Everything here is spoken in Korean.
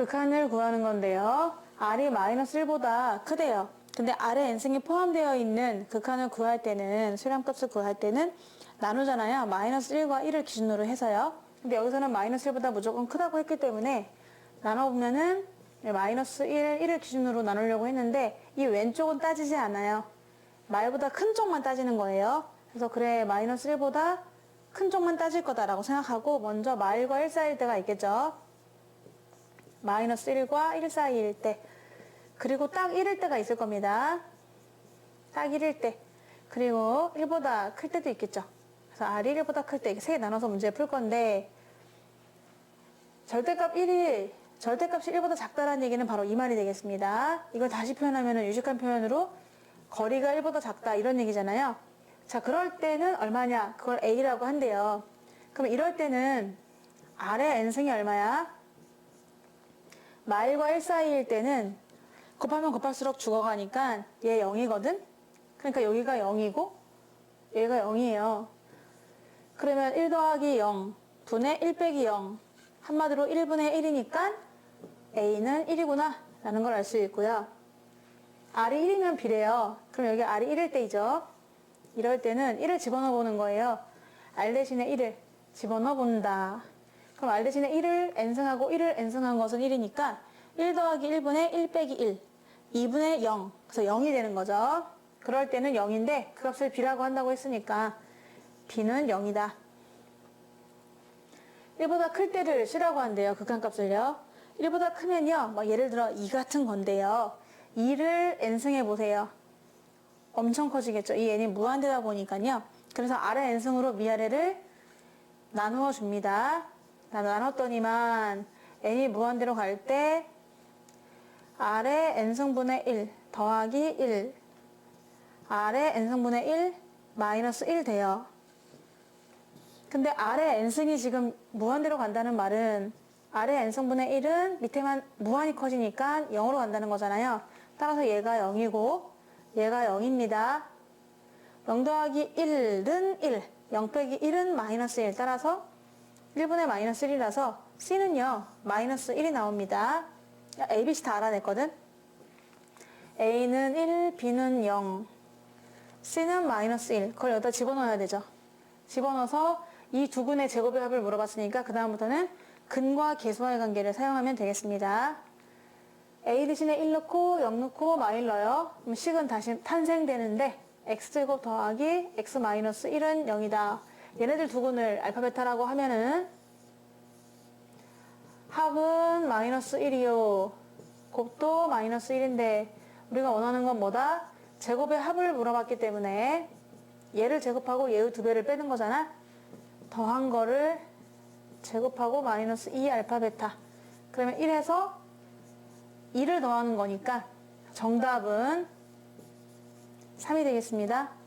극한을 구하는 건데요. r이 마이너스 1보다 크대요. 근데 r에 n승이 포함되어 있는 극한을 구할 때는 수렴값을 구할 때는 나누잖아요. 마이너스 1과 1을 기준으로 해서요. 근데 여기서는 마이너스 1보다 무조건 크다고 했기 때문에 나눠보면은 네, 마이너스 1, 1을 기준으로 나누려고 했는데 이 왼쪽은 따지지 않아요. 말보다 큰 쪽만 따지는 거예요. 그래서 그래 마이너스 1보다 큰 쪽만 따질 거다라고 생각하고 먼저 말과 1 사이일 때가 있겠죠. 마이너스 1과 1 사이일 때 그리고 딱 1일 때가 있을 겁니다. 딱 1일 때 그리고 1보다 클 때도 있겠죠. 그래서 R이 1보다 클때세개 나눠서 문제 풀 건데 절대값 1이 절대값이 1보다 작다라는 얘기는 바로 이 말이 되겠습니다. 이걸 다시 표현하면 유식한 표현으로 거리가 1보다 작다 이런 얘기잖아요. 자 그럴 때는 얼마냐? 그걸 A라고 한대요. 그럼 이럴 때는 R의 N승이 얼마야? 말과 1 사이일 때는 곱하면 곱할수록 죽어가니까 얘 0이거든? 그러니까 여기가 0이고 얘가 0이에요. 그러면 1 더하기 0 분의 1 빼기 0 한마디로 1분의 1이니까 A는 1이구나 라는 걸 알 수 있고요. R이 1이면 비례요. 그럼 여기 R이 1일 때이죠. 이럴 때는 1을 집어넣어 보는 거예요. R 대신에 1을 집어넣어 본다. 그럼 R 대신에 1을 n승하고 1을 n승한 것은 1이니까 1 더하기 1분의 1 빼기 1 2분의 0 그래서 0이 되는 거죠. 그럴 때는 0인데 그 값을 b라고 한다고 했으니까 b는 0이다. 1보다 클 때를 c라고 한대요. 극한값을요. 1보다 크면요. 뭐 예를 들어 2 같은 건데요. 2를 n승해 보세요. 엄청 커지겠죠. 이 n이 무한대다 보니까요. 그래서 아래 n승으로 위아래를 나누어 줍니다. 나 나눴더니만 n이 무한대로 갈 때 아래 n승분의 1 더하기 1 아래 n승분의 1 마이너스 1 돼요. 근데 아래 n승이 지금 무한대로 간다는 말은 아래 n승분의 1은 밑에만 무한히 커지니까 0으로 간다는 거잖아요. 따라서 얘가 0이고 얘가 0입니다. 0 더하기 1은 1, 0 빼기 1은 마이너스 1 따라서 1분의 마이너스 1이라서 C는요 마이너스 1이 나옵니다. A, B, C 다 알아냈거든. A는 1, B는 0, C는 마이너스 1. 그걸 여기다 집어넣어야 되죠. 집어넣어서 이두 근의 제곱의 합을 물어봤으니까 그 다음부터는 근과 계수와의 관계를 사용하면 되겠습니다. A 대신에 1 넣고 0 넣고 마일 넣어요. 그럼 식은 다시 탄생되는데 x제곱 더하기 x 마이너스 1은 0이다. 얘네들 두 근을 알파베타라고 하면은 합은 마이너스 1이요. 곱도 마이너스 1인데 우리가 원하는 건 뭐다? 제곱의 합을 물어봤기 때문에 얘를 제곱하고 얘의 두 배를 빼는 거잖아. 더한 거를 제곱하고 마이너스 2 알파 베타. 그러면 1에서 2를 더하는 거니까 정답은 3이 되겠습니다.